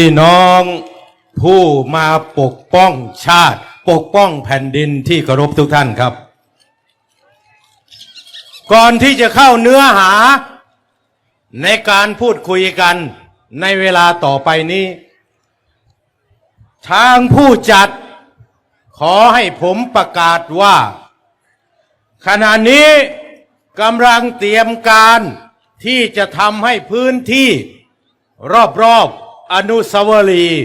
พี่น้องผู้มาปกป้องชาติ ปกป้องแผ่นดินที่เคารพทุกท่านครับ ก่อนที่จะเข้าเนื้อหาในการพูดคุยกันในเวลาต่อไปนี้ ทางผู้จัดขอให้ผมประกาศว่า ขณะนี้กำลังเตรียมการที่จะทำให้พื้นที่รอบๆ อนุสาวรีย์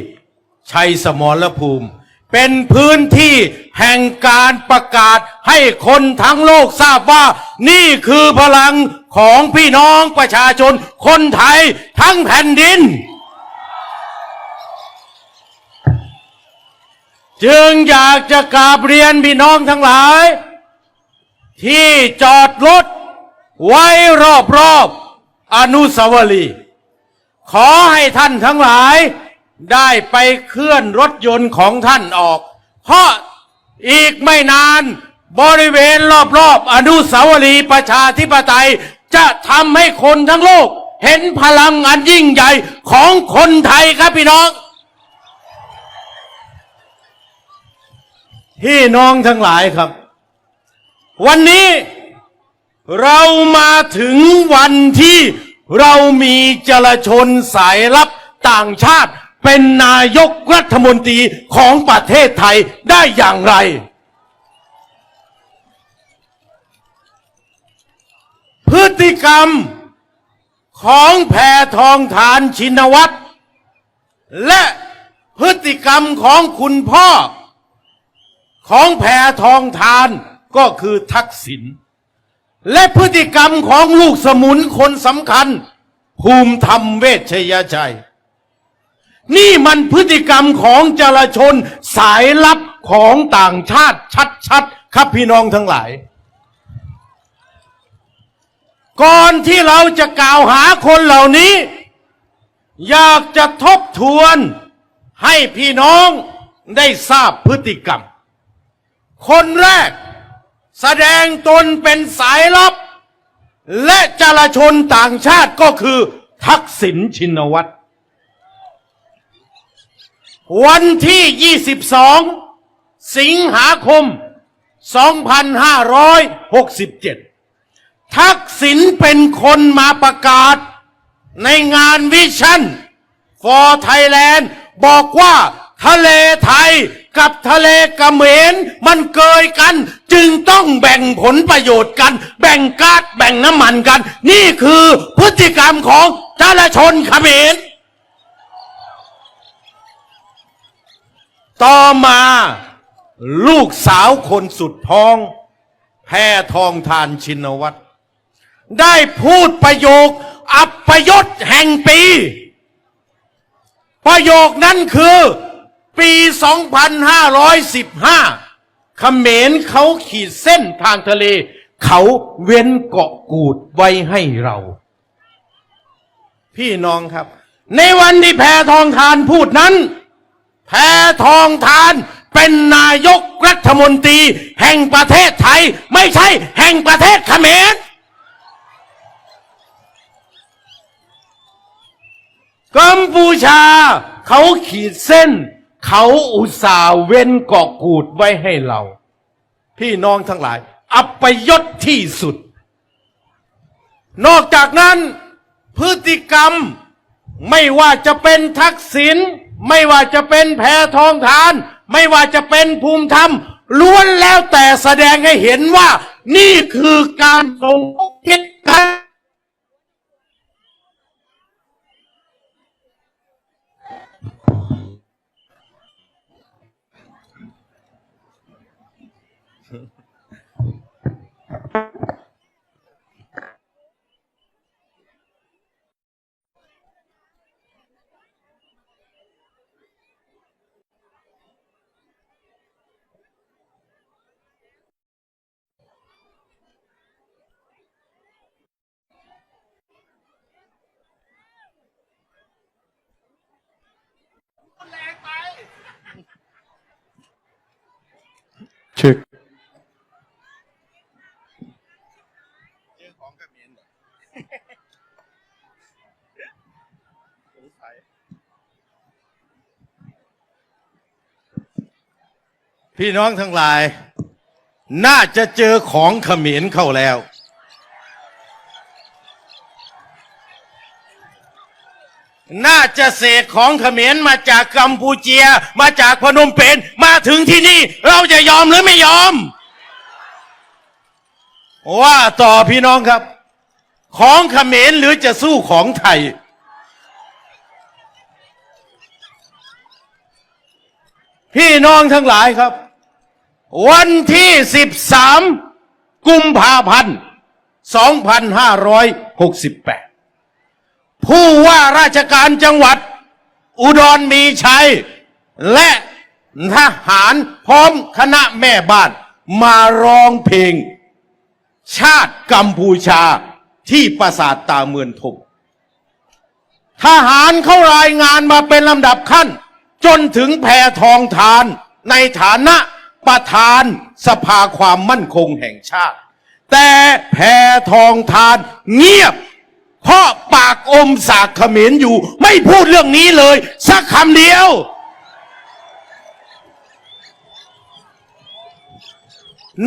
ชัยสมรภูมิ เป็นพื้นที่แห่งการประกาศให้คนทั้งโลกทราบว่า นี่คือพลังของพี่น้องประชาชน คนไทยทั้งแผ่นดิน จึงอยากจะกราบเรียนพี่น้องทั้งหลาย ที่จอดรถไว้รอบๆอนุสาวรีย์ ขอให้ท่านทั้งหลายได้ไปเคลื่อนรถยนต์ของท่านออก เพราะอีกไม่นานบริเวณรอบๆอนุสาวรีย์ประชาธิปไตย จะทำให้คนทั้งโลก เห็นพลังอันยิ่งใหญ่ของคนไทยครับพี่น้อง พี่น้องทั้งหลายครับ วันนี้เรามาถึงวันที่ เรามีจลชนสายลับต่างชาติ เป็นนายกรัฐมนตรีของประเทศไทยได้อย่างไร พฤติกรรมของแพทองทานชินวัตร และพฤติกรรมของคุณพ่อ ของแพทองทานก็คือทักษิณ และพฤติกรรมของลูกสมุนคนสำคัญ ภูมิธรรมเวชยชัย นี่มันพฤติกรรมของจรชนสายลับของต่างชาติชัดๆครับพี่น้องทั้งหลาย ก่อนที่เราจะกล่าวหาคนเหล่านี้ อยากจะทบทวนให้พี่น้องได้ทราบพฤติกรรม คนแรก แสดงตนเป็นสายลับ และจารชนต่างชาติก็คือ ทักษิณชินวัตร วันที่ 22 สิงหาคม 2567 ทักษิณเป็นคนมาประกาศ ในงานวิชั่น for Thailand บอกว่าทะเลไทย กับทะเลกะเหมนมันเกยกัน จึงต้องแบ่งผลประโยชน์กัน แบ่งก๊าซแบ่งน้ำมันกัน นี่คือพฤติกรรมของจารชนเขมร ต่อมาลูกสาวคนสุดท้อง แพทองทานชินวัตรได้พูดประโยค อัปยศแห่งปี ประโยคนั้นคือ ปี 2515เขมรเขาขีดเส้นทางทะเล เขาเว้นเกาะกูดไว้ให้เรา พี่น้องครับ ในวันที่แพทองทานพูดนั้น แพทองทานเป็นนายกรัฐมนตรี แห่งประเทศไทย ไม่ใช่แห่งประเทศเขมรกัมพูชาเขาขีดเส้น เขาอุตส่าห์เว้นเกาะกูดไว้ให้เรา พี่น้องทั้งหลาย อัปยศที่สุด นอกจากนั้นพฤติกรรมไม่ว่าจะเป็นทักษิณไม่ว่าจะเป็นแพทองทาน ไม่ว่าจะเป็นภูมิธรรมล้วนแล้วแต่แสดงให้เห็นว่า นี่คือการทรงคิด กั พี่น้องทั้งหลาย น่าจะเจอของเขมรเข้าแล้ว น่าจะเสกของเขมรมาจากกัมพูเชีย มาจากพนมเปญมาถึงที่นี่ เราจะยอมหรือไม่ยอม ว่าต่อพี่น้องครับ ของเขมรหรือจะสู้ของไทย พี่น้องทั้งหลายครับ วันที่ 13 กุมภาพันธ์ 2568 ผู้ว่าราชการจังหวัด อุดรมีชัย และทหารพร้อมคณะแม่บ้านมาร้องเพลง ชาติกัมพูชาที่ปราสาทตาเมือนทมทหารเข้ารายงานมาเป็นลำดับขั้น จนถึงแพทองทาน ในฐานะประธานสภาความมั่นคงแห่งชาติ แต่แพทองทานเงียบ เพราะปากอมสากเขมรอยู่ ไม่พูดเรื่องนี้เลย สักคำเดียว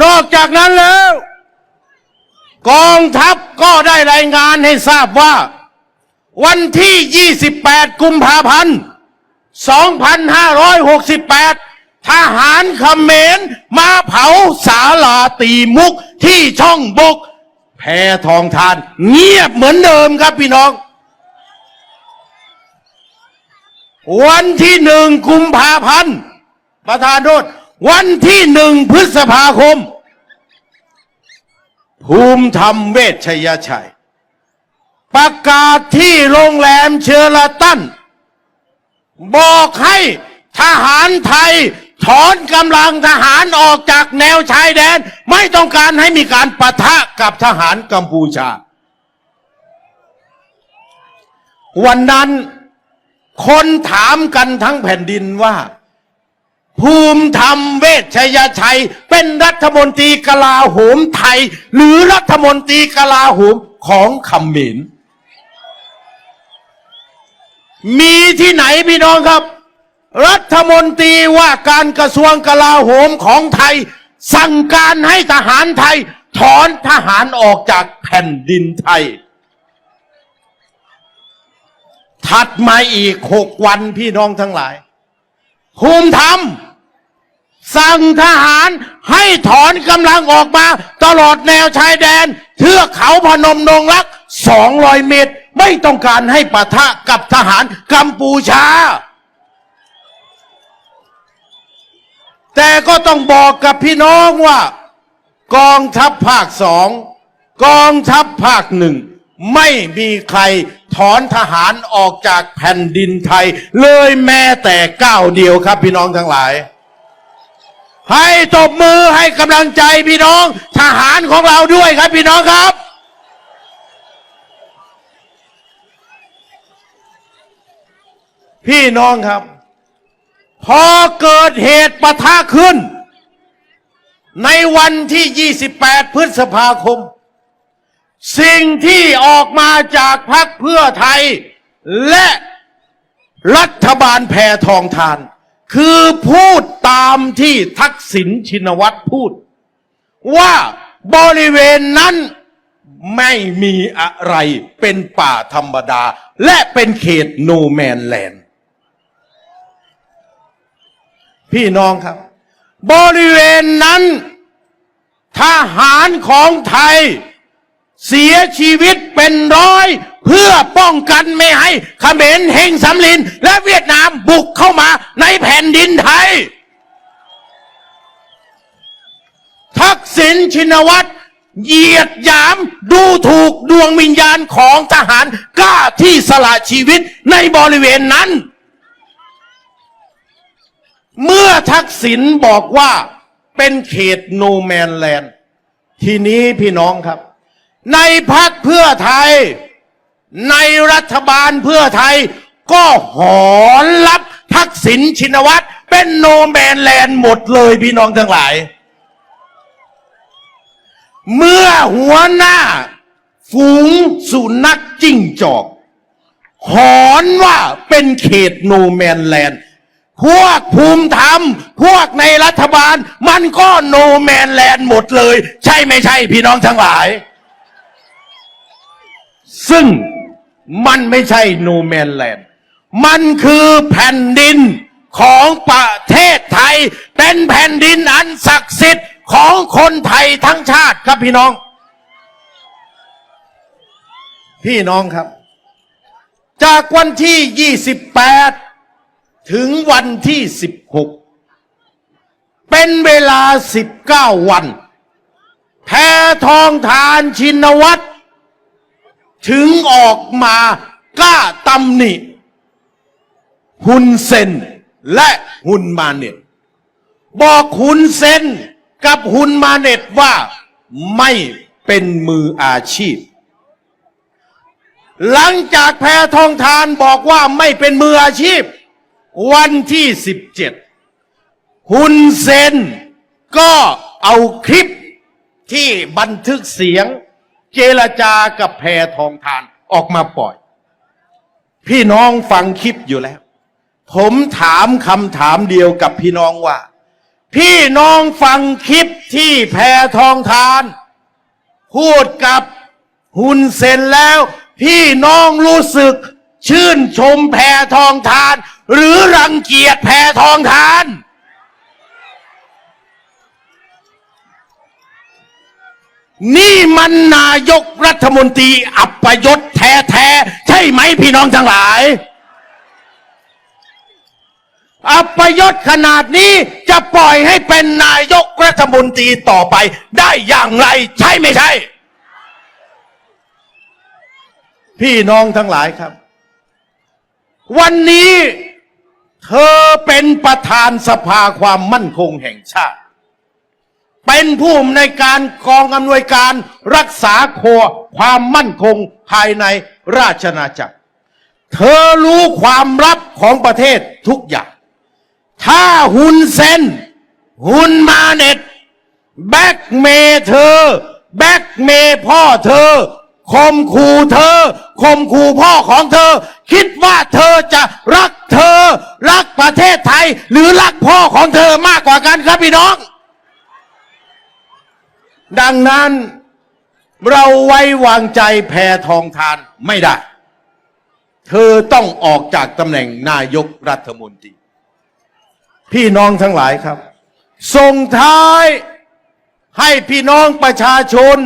นอกจากนั้นแล้ว กองทัพก็ได้รายงานให้ทราบว่า วันที่ 28 กุมภาพันธ์ 2568 ทหารเขมรมาเผาศาลาตีมุกที่ช่องบก แพทองทาน เงียบเหมือนเดิมครับพี่น้อง วันที่หนึ่งกุมภาพันธ์ประธานโทษวันที่หนึ่งพฤษภาคม ภูมิธรรมเวชยชัย ประกาศที่โรงแรมเชอราตัน บอกให้ทหารไทย ถอนกำลังทหารออกจากแนวชายแดน ไม่ต้องการให้มีการปะทะกับทหารกัมพูชา วันนั้นคนถามกันทั้งแผ่นดินว่า ภูมิธรรมเวชยชัย เป็นรัฐมนตรีกลาโหมไทย หรือรัฐมนตรีกลาโหมของขมร มีที่ไหนพี่น้องครับ รัฐมนตรีว่าการกระทรวงกลาโหมของไทย สั่งการให้ทหารไทย ถอนทหารออกจากแผ่นดินไทย ถัดมาอีกหกวันพี่น้องทั้งหลายภูมิธรรมสั่งทหารให้ถอนกำลังออกมาตลอดแนวชายแดน เทือกเขาพนมนงรัก200เมตร ไม่ต้องการให้ปะทะกับทหารกัมพูชา แต่ก็ต้องบอกกับพี่น้องว่า กองทัพภาคสองกองทัพภาคหนึ่งไม่มีใครถอนทหารออกจากแผ่นดินไทย เลยแม้แต่ก้าวเดียวครับพี่น้องทั้งหลาย ให้ตบมือให้กำลังใจพี่น้องทหารของเราด้วยครับพี่น้องครับ พี่น้องครับ พอเกิดเหตุปะทะขึ้น ในวันที่ 28 พฤษภาคม สิ่งที่ออกมาจากพรรคเพื่อไทย และรัฐบาลแพทองทาน คือพูดตามที่ทักษิณชินวัตรพูด ว่าบริเวณนั้นไม่มีอะไรเป็นป่าธรรมดา และเป็นเขตโนแมนแลนด์พี่น้องครับ บริเวณนั้น ทหารของไทย เสียชีวิต เป็นร้อย เพื่อป้องกันไม่ให้เขมรเฮงสำลิน และเวียดนามบุกเข้ามาในแผ่นดินไทย ทักษิณชินวัตรเหยียดหยามดูถูกดวงวิญญาณของทหารกล้าที่สละชีวิตในบริเวณนั้น เมื่อทักษิณบอกว่าเป็นเขตโนแมนแลนด์ทีนี้พี่น้องครับ ในพักเพื่อไทย ในรัฐบาลเพื่อไทย ก็หอนรับทักษิณชินวัตรเป็นโนแมนแลนด์หมดเลยพี่น้องทั้งหลาย เมื่อหัวหน้า ฝูงสุนัขจิ้งจอก หอนว่าเป็นเขตโนแมนแลนด์พวกภูมิธรรม พวกในรัฐบาล มันก็โนแมนแลนด์หมดเลย ใช่ไม่ใช่พี่น้องทั้งหลาย ซึ่งมันไม่ใช่โนแมนแลนด์ มันคือแผ่นดินของประเทศไทย เป็นแผ่นดินอันศักดิ์สิทธิ์ของคนไทยทั้งชาติครับพี่น้อง พี่น้องครับ จากวันที่ 28 ถึงวันที่ 16 เป็นเวลา 19 วัน แพทองทานชินวัตร ถึงออกมากล้าตำหนิฮุนเซนและฮุนมาเน็ต บอกฮุนเซนกับฮุนมาเน็ตว่าไม่เป็นมืออาชีพ หลังจากแพทองทานบอกว่าไม่เป็นมืออาชีพ วันที่ 17ฮุนเซนก็เอาคลิปที่บันทึกเสียง เจรจากับแพทองทานออกมาปล่อย พี่น้องฟังคลิปอยู่แล้ว ผมถามคำถามเดียวกับพี่น้องว่า พี่น้องฟังคลิปที่แพทองทาน พูดกับฮุนเซนแล้ว พี่น้องรู้สึกชื่นชมแพทองทาน หรือรังเกียจแพทองทาน นี่มันนายกรัฐมนตรีอัปยศแท้ๆ ใช่ไหมพี่น้องทั้งหลาย อัปยศขนาดนี้จะปล่อยให้เป็นนายกรัฐมนตรีต่อไป ได้อย่างไรใช่ไม่ใช่ พี่น้องทั้งหลายครับ วันนี้เธอเป็นประธานสภาความมั่นคงแห่งชาติ เป็นผู้อำนวยการกองอำนวยการรักษาครัวความมั่นคงภายในราชนาจักร เธอรู้ความลับของประเทศทุกอย่าง ถ้าฮุนเซนฮุนมาเน็ต แบ็กเมเธอ แบ็กเมพ่อเธอคมขู่เธอคมขู่พ่อของเธอ คิดว่าเธอจะรักเธอ รักประเทศไทย หรือรักพ่อของเธอมากกว่ากันครับพี่น้อง ดังนั้นเราไว้วางใจแพทองทานไม่ได้ เธอต้องออกจากตำแหน่งนายกรัฐมนตรี พี่น้องทั้งหลายครับ ส่งท้ายให้พี่น้องประชาชน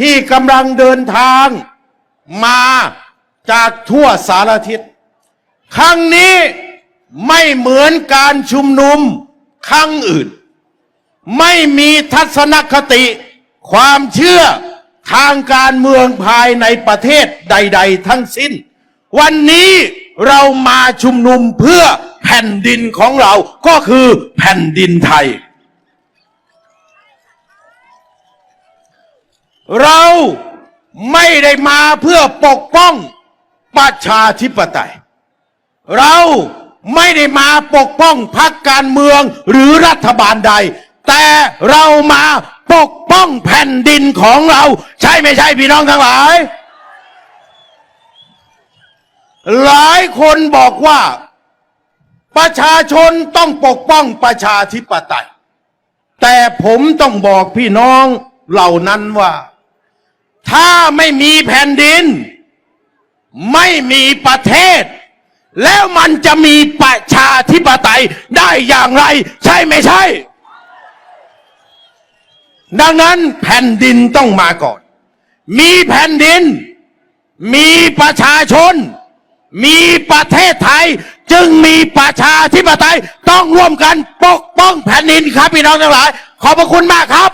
ที่กำลังเดินทางมาจากทั่วสารทิศ ครั้งนี้ไม่เหมือนการชุมนุมครั้งอื่น ไม่มีทัศนคติ ความเชื่อทางการเมืองภายในประเทศใด ๆ ทั้งสิ้น วันนี้เรามาชุมนุมเพื่อแผ่นดินของเราก็คือแผ่นดินไทย เราไม่ได้มาเพื่อปกป้องประชาธิปไตย เราไม่ได้มาปกป้องพรรคการเมืองหรือรัฐบาลใด แต่เรามาปกป้องแผ่นดินของเรา ใช่ไม่ใช่พี่น้องทั้งหลาย หลายคนบอกว่า ประชาชนต้องปกป้องประชาธิปไตย แต่ผมต้องบอกพี่น้องเหล่านั้นว่า ถ้าไม่มีแผ่นดิน ไม่มีประเทศ แล้วมันจะมีประชาธิปไตยได้อย่างไร ใช่ไม่ใช่ ดังนั้นแผ่นดินต้องมาก่อน มีแผ่นดิน มีประชาชน มีประเทศไทย จึงมีประชาธิปไตยต้องร่วมกันปกป้องแผ่นดินครับพี่น้องทั้งหลาย ขอบพระคุณมากครับ